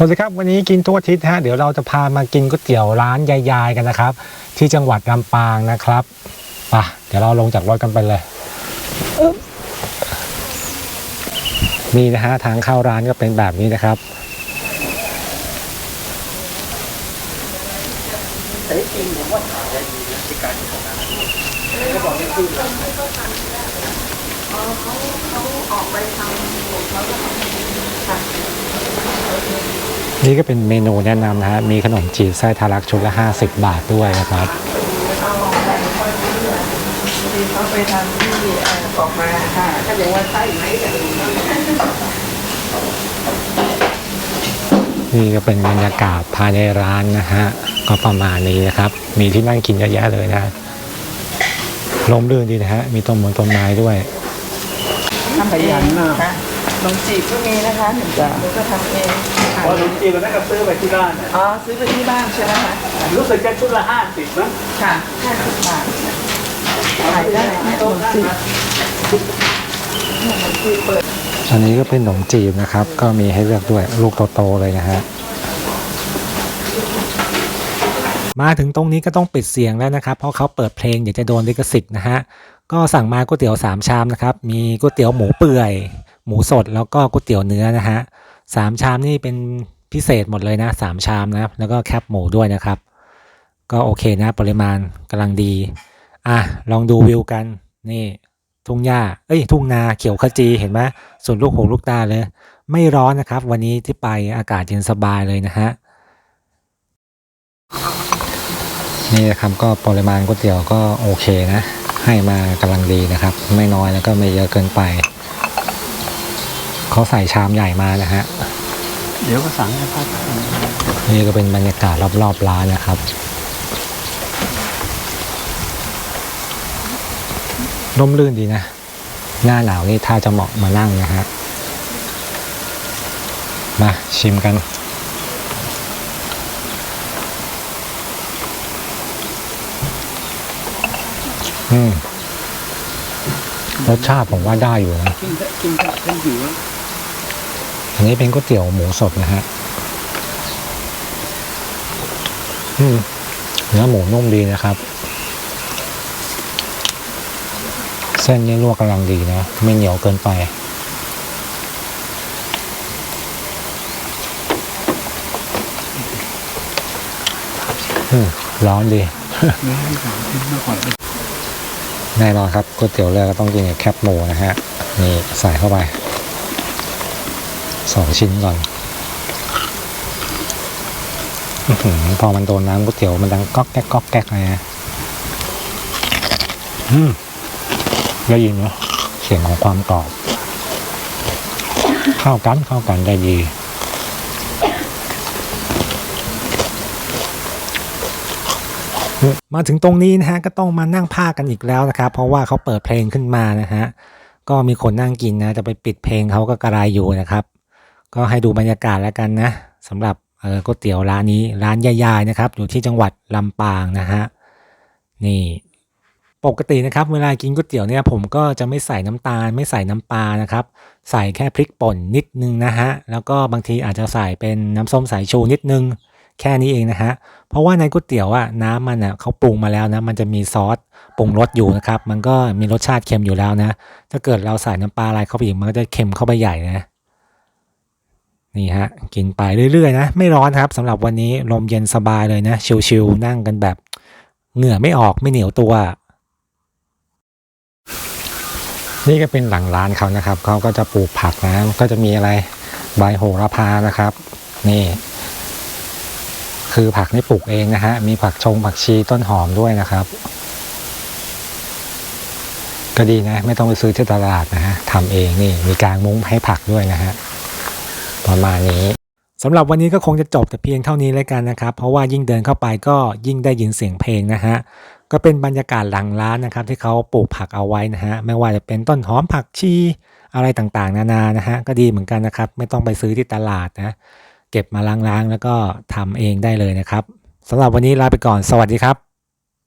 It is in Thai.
สวัสดีครับ วันนี้กินทุกอาทิตย์ฮะเดี๋ยวเราจะพามากินก๋วยเตี๋ยวร้านยายๆกันนะครับ ที่จังหวัดลำปางนะครับไปะเดี๋ยวเราลงจากรถกันไปเลยอึ๊บนี่นะฮะทางเข้าร้านก็เป็นแบบนี้นะครับนี่ก็เป็ นี่ก็เป็นเมนูแนะนำนะฮะ มีขนมจีบไส้ทะลักชุดละ 50 บาทด้วยนะครับ เขาไปทำที่เอ่อออกมาค่ะก็ยังว่าไส้ไหมกันนี่ก็เป็นบรรยากาศภายในร้านนะฮะ ก็ประมาณนี้นะครับ มีที่นั่งกินเยอะแยะเลยนะ ลมรื่นดีนะฮะ มีต้นมนต้นไม้ด้วยทำขยันมาก ค่ะ ขนมจีบก็มีนะคะหนึ่งจ้ะแล้วก็ทำเองค่ะพอขนมจีนเราได้กับซื้อไปที่บ้านน่ะอ๋อซื้อไปที่บ้านใช่ไหมคะ รู้สึกจะชุดละห้าสิบมั้งค่ะห้าสิบบาทขายได้ขนมจีบขนมจีบเปิด อันนี้ก็เป็นขนมจีบนะครับ ก็มีให้เลือกด้วยลูกโตๆเลยนะฮะมาถึงตรงนี้ก็ต้องปิดเสียงแล้วนะครับ เพราะเขาเปิดเพลงเดี๋ยวจะโดนลิขสิทธิ์นะฮะก็สั่งมาก๋วยเตี๋ยว 3 ชามนะครับ มีก๋วยเตี๋ยวหมูเปื่อย หมูสดแล้วก็ก๋วยเตี๋ยวเนื้อนะฮะสามชามนี่เป็นพิเศษหมดเลยนะสามชามนะแล้วก็แคปหมูด้วยนะครับ ก็โอเคนะปริมาณกำลังดี อะลองดูวิวกันนี่ทุ่งหญ้าเอ้ยทุ่งนาเขียวขจีเห็นไหมส่วนลูกหูลูกตาเลย ไม่ร้อนนะครับ วันนี้ที่ไปอากาศเย็นสบายเลยนะฮะนี่นะครับก็ปริมาณก๋วยเตี๋ยวก็โอเคนะ ให้มากำลังดีนะครับ ไม่น้อยแล้วก็ไม่เยอะเกินไป เขาใส่ชามใหญ่มานะฮะ เดี๋ยวก็สั่งให้พักนี่ก็เป็นบรรยากาศรอบๆร้านนะครับ ร่มรื่นดีนะ หน้าหนาวนี่ถ้าจะเหมาะมานั่งนะฮะ มาชิมกันอืมรสชาติผมว่าได้อยู่นะกินกินกินหิว อันนี้เป็นก๋วยเตี๋ยวหมูสดนะฮะอืมเนื้อหมูนุ่มดีนะครับ เส้นนี่ลวกกำลังดีนะ ไม่เหนียวเกินไปอืมร้อนดีแน่นอนครับก๋วยเตี๋ยวเรือก็ต้องกินกับแคบหมูนะฮะ นี่ใส่เข้าไป สองชิ้นก่อนอพอมันโดนน้ำก๋วยเตี๋ยวมันดังก๊อกแก๊กก๊อกแก๊กเลยนะอืมได้ยินเนาะเสียงของความกรอบ เข้ากันเข้ากันได้ดีมาถึงตรงนี้นะฮะก็ต้องมานั่งพากกันอีกแล้วนะครับเพราะว่าเขาเปิดเพลงขึ้นมานะฮะก็มีคนนั่งกินนะ จะไปปิดเพลงเขาก็กระไรอยู่นะครับ ก็ให้ดูบรรยากาศแล้วกันนะสำหรับก๋วยเตี๋ยวร้านนี้ร้านยายๆนะครับ อยู่ที่จังหวัดลำปางนะฮะนี่ปกตินะครับเวลากินก๋วยเตี๋ยวเนี่ยผมก็จะไม่ใส่น้ำตาล ไม่ใส่น้ำปลานะครับ ใส่แค่พริกป่นนิดนึงนะฮะแล้วก็บางทีอาจจะใส่เป็นน้ำส้มสายชูนิดนึง แค่นี้เองนะฮะเพราะว่าในก๋วยเตี๋ยวอะน้ำมันอะเขาปรุงมาแล้วนะมันจะมีซอสปรุงรสอยู่นะครับ มันก็มีรสชาติเค็มอยู่แล้วนะ ถ้าเกิดเราใส่น้ำปลาอะไรเข้าไปอีกมันก็จะเค็มเข้าไปใหญ่นะ นี่ฮะกินไปเรื่อยๆนะไม่ร้อนครับสำหรับวันนี้ลมเย็นสบายเลยนะ ชิลๆนั่งกันแบบเหงื่อไม่ออกไม่เหนียวตัว นี่ก็เป็นหลังร้านเขานะครับเขาก็จะปลูกผักนะก็จะมีอะไรใบโหระพานะครับ นี่ คือผักนี่ปลูกเองนะฮะมีผักชงผักชีต้นหอมด้วยนะครับ ก็ดีนะ ไม่ต้องไปซื้อที่ตลาดนะฮะทำเองนี่มีการมุ้งให้ผักด้วยนะฮะ ประมาณนี้สำหรับวันนี้ก็คงจะจบแต่เพียงเท่านี้เลยกันนะครับ เพราะว่ายิ่งเดินเข้าไปก็ยิ่งได้ยินเสียงเพลงนะฮะก็เป็นบรรยากาศหลังร้านนะครับ ที่เขาปลูกผักเอาไว้นะฮะไม่ว่าจะเป็นต้นหอมผักชีอะไรต่างๆ นานานะฮะก็ดีเหมือนกันนะครับ ไม่ต้องไปซื้อที่ตลาดนะเก็บมาล้างๆ แล้วก็ทำเองได้เลยนะครับสำหรับวันนี้ลาไปก่อนสวัสดีครับ